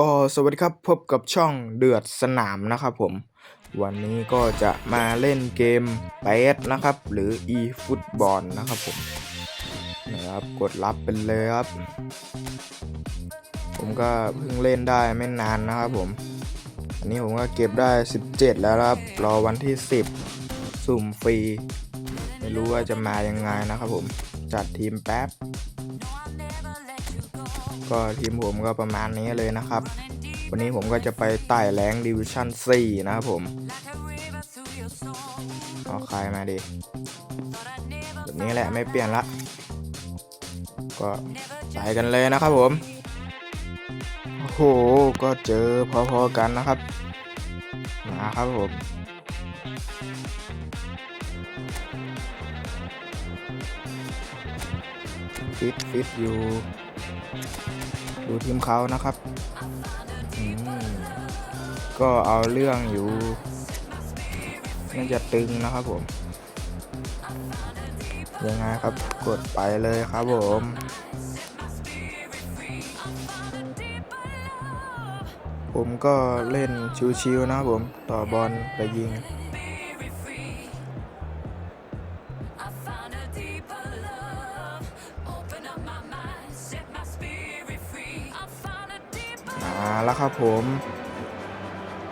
ก็สวัสดีครับพบกับช่องเดือดสนามนะครับผม วันนี้ก็จะมาเล่นเกมเปสนะครับ หรือ e ฟุตบอลนะครับผมนะครับกดรับเป็นเลยครับ ผมก็เพิ่งเล่นได้ไม่นานนะครับผม อันนี้ผมก็เก็บได้ 17 แล้วครับ รอวันที่ 10 สุ่มฟรี ไม่รู้ว่าจะมายังไงนะครับผม จัดทีมแป๊บ ก็ทีมผมก็ประมาณนี้เลยนะครับ วันนี้ผมก็จะไปไต่แรงดิวิชั่น 4 นะครับผมเอาใครมาดิแบบนี้แหละไม่เปลี่ยนละ ก็ไปกันเลยนะครับผม โอ้โห ก็เจอพอๆกันนะครับ มาครับผมฟิตฟิตอยู่ ดูทีมเขานะครับอืมก็เอาเรื่องอยู่น่าจะตึงนะครับผม ยังไงครับกดไปเลยครับผมผมก็เล่นชิวๆนะครับผม ต่อบอลไปยิง แล้วครับผม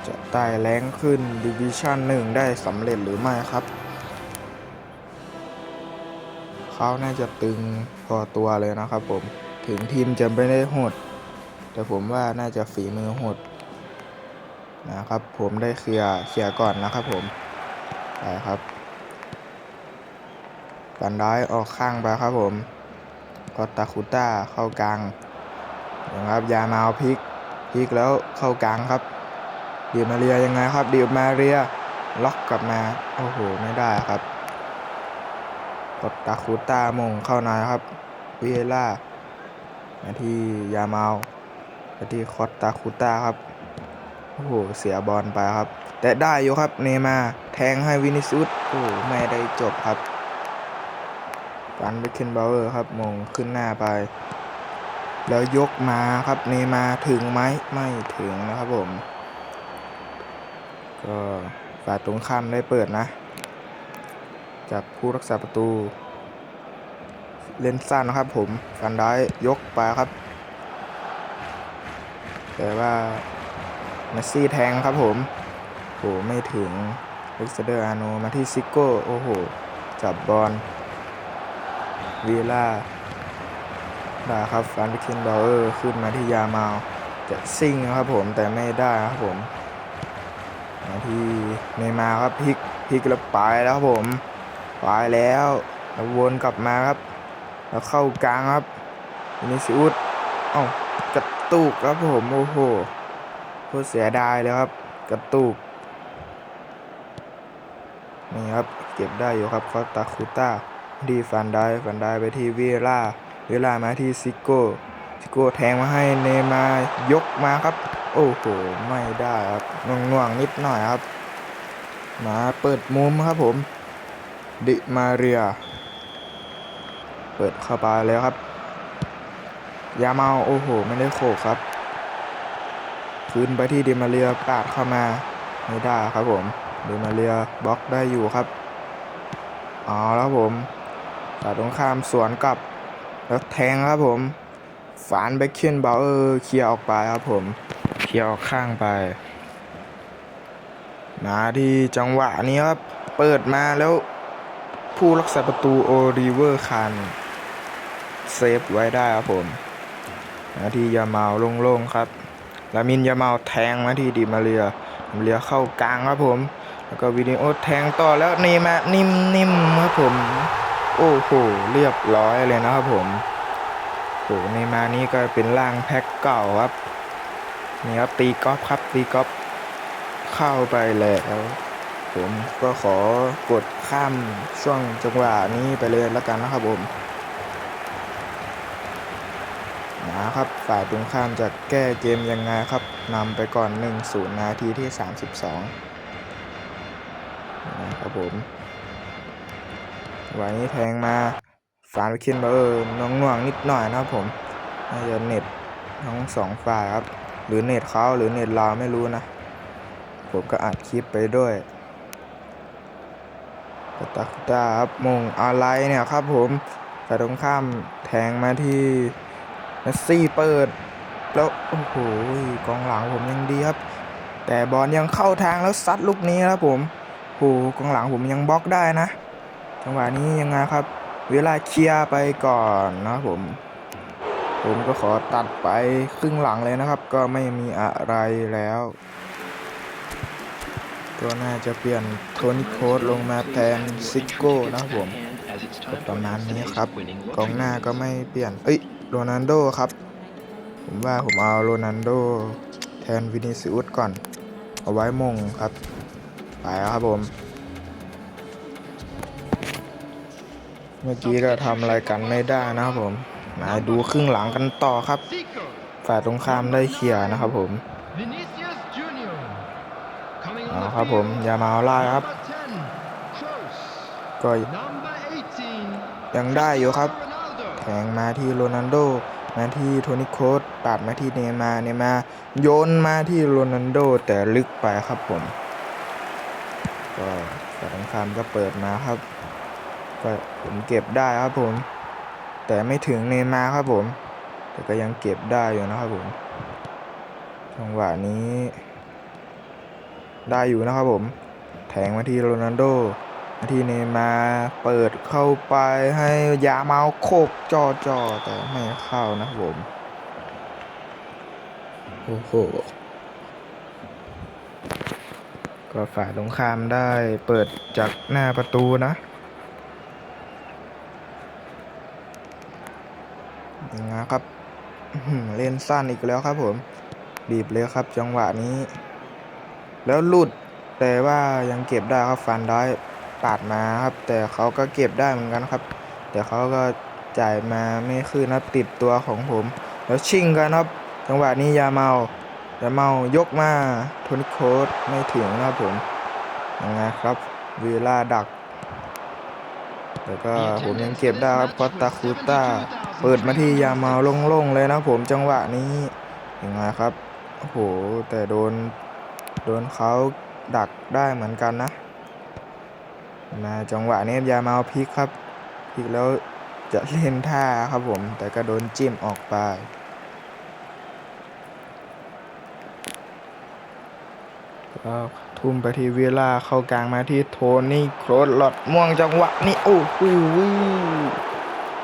จะไต่แรงขึ้นดิวิชั่นหนึ่งได้สำเร็จหรือไม่ครับเขาน่าจะตึงพอตัวเลยนะครับผมถึงทีมจะไม่ได้โหด แต่ผมว่าน่าจะฝีมือโหดนะครับผมได้เคลียร์เคลียร์ก่อนนะครับผมไปครับบันไดออกข้างไปครับผมกอตาคุต้าเข้ากลางนะครับยามาเอาพลิก พลิกแล้วเข้ากลางครับเดียมาเรียยังไงครับเดียมาเรียล็อกกลับมาโอ้โหไม่ได้ครับกดตาคูต้ามงเข้าในครับวิเอล่ามาที่ยาเมามาที่คอตตาคูต้าครับโอ้โหเสียบอลไปครับ แต่ได้อยู่ครับเนมาแทงให้วินิซุสโอ้ไม่ได้จบครับฟันไปเคนเบลเออร์ครับมงขึ้นหน้าไป แล้วยกมาครับเนมาถึงไหมไม่ถึงนะครับผม ก็ฝ่ายตรงข้ามได้เปิดนะ จากผู้รักษาประตู เล่นสั้นนะครับผมฟันได้ยกไปครับ แต่ว่าเมสซี่แทงครับผมโหไม่ถึงเล็กซเดอร์อาโนมาที่ซิโก้ โอ้โห จับบอลวีล่า ได้ครับฟันไปเคนเบลเออร์ขึ้นมาที่ยามาลจะซิ่งนะครับผมแต่ไม่ได้ครับผมมาที่เนยมาครับพลิกพลิกแล้วไปแล้วครับผมไปแล้วแล้ววนกลับมาครับ แล้วเข้ากลางครับวินิซิอุสเอ้ากระตุกครับผมโอ้โหโคตรเสียดายเลยครับ กระตุกนี่ครับเก็บได้อยู่ครับคอตาคูต้าดีฟันได้ฟันได้ไปที่วีล่า เวลามาที่ซิโก้ซิโก้แทงมาให้เนมายกมาครับ โอ้โหไม่ได้ครับน่วงน่วงๆนิดหน่อยครับ มาเปิดมุมครับผม ดิมาเรีย เปิดเข้าไปแล้วครับ ยาเมาโอ้โหไม่ได้โขกครับ คืนไปที่ดิมาเรียปาดเข้ามาไม่ได้ครับผมดิมาเรียบล็อกได้อยู่ครับเอแล้วครับผมฝ่ายตรงข้ามสวนกลับ แล้วแทงครับผมฝานแบ็คเคนเบลเออร์เคลียร์ออกไปครับผมเคลียร์ออกข้างไป มาที่จังหวะนี้ครับ เปิดมาแล้วผู้รักษาประตูโอริเวอร์คันเซฟไว้ได้ครับผมมาที่ยาเมาโล่งๆครับลามินยาเมาแทงมาที่ดิมาเรียดิมาเรียเข้ากลางครับผม แล้วก็วิดีโอแทงต่อแล้วเนมานิ่มๆครับผม โอ้โหเรียบร้อยเลยนะครับผมโหในมานี้ก็เป็นร่างแพ็คเก่าครับนี่ครับตีกอล์ฟครับตีกอล์ฟเข้าไปแล้วผมก็ขอกดข้ามช่วงจังหวะนี้ไปเลยแล้วกันนะครับผมนะครับฝ่ายตรงข้ามจะแก้เกมยังไงครับนำไปก่อน 1-0 นาทีที่ 32 นะครับผม ไว้แทงมาฟานไปขึ้นมาเออน้องน่วงนิดหน่อยนะครับผมน่าจะเน็ตทั้งสองฝ่ายครับ หรือเน็ตเขาหรือเน็ตเราไม่รู้นะ ผมก็อัดคลิปไปด้วยกตาตาครับมงอะไรเนี่ยครับผมแต่ตรงข้ามแทงมาที่เมสซี่เปิด แล้วโอ้โหกองหลังผมยังดีครับ แต่บอลยังเข้าทางแล้วซัดลูกนี้ครับผมโอ้โหกองหลังผมยังบล็อกได้นะ จังหวะนี้ยังไงครับ เวลาเคลียร์ไปก่อนนะผม ผมก็ขอตัดไปครึ่งหลังเลยนะครับ ก็ไม่มีอะไรแล้วก็น่าจะเปลี่ยนโทนี่โค้ดลงมาแทนซิโก้นะครับผมก็ประมาณนี้ครับกองหน้าก็ไม่เปลี่ยน เอ้ยโรนัลโดครับ ผมว่าผมเอาโรนัลโดแทนวินิซิอุสก่อน เอาไว้มงครับ ไปแล้วครับผม เมื่อกี้ก็ทำอะไรกันไม่ได้นะครับผม มาดูครึ่งหลังกันต่อครับ ฝ่ายตรงข้ามได้เคลียร์นะครับผมเอาครับผม ยามาล่าครับ ก็ยังได้อยู่ครับแทงมาที่โรนัลโด มาที่โทนี่โคสปาดมาที่เนมาเนมาโยนมาที่โรนัลโดแต่ลึกไปครับผม ก็ฝ่ายตรงข้ามก็เปิดมาครับ ก็ผมเก็บได้ครับผม แต่ไม่ถึงเนมาครับผม แต่ก็ยังเก็บได้อยู่นะครับผมจังหวะนี้ ได้อยู่นะครับผม แทงมาที่โรนัลโดมาที่เนมาเปิดเข้าไปให้ยาเมาโคกจอจอแต่ไม่เข้านะครับผมโอ้โหก็ฝ่ายตรงข้ามได้เปิดจากหน้าประตูนะ ยังไงครับเล่นสั้นอีกแล้วครับผม บีบเลยครับ จังหวะนี้ แล้วหลุดแต่ว่ายังเก็บได้ครับฟันได้ปาดมาครับ แต่เขาก็เก็บได้เหมือนกันครับ แต่เขาก็จ่ายมาไม่คืนครับติดตัวของผม แล้วชิงกันครับ จังหวะนี้ยาเมายาเมายกมาทนโคสไม่ถึงนะครับผมยังไงครับเวลาดัก แต่ก็ผมยังเก็บได้ครับคอตตาคูต้า เปิดมาที่ยามาโล่งๆเลยนะผมจังหวะนี้ยังไงครับ โอ้โห แต่โดน โดนเขาดักได้เหมือนกันนะมาจังหวะนี้ยามาพลิกครับพลิกแล้วจะเล่นท่าครับผม แต่ก็โดนจิ้มออกไป ทุ่มไปที่เวลาเข้ากลางมาที่โทนี่โครสหลอดม่วงจังหวะนี้โอ้โห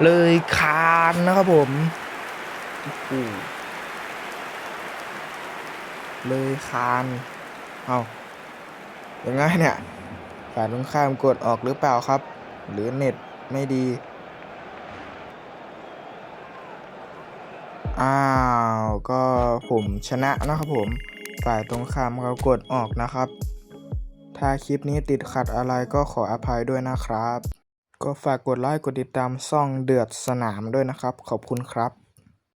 เลยคานนะครับผมเลยคานเอายังไงเนี่ยฝ่ายตรงข้ามกดออกหรือเปล่าครับ หรือเน็ตไม่ดี อ้าว ก็ผมชนะนะครับผม ฝ่ายตรงข้ามเขากดออกนะครับ ถ้าคลิปนี้ติดขัดอะไรก็ขออภัยด้วยนะครับ ก็ฝากกดไลค์กดติดตามซ่องเดือดสนามด้วยนะครับ ขอบคุณครับ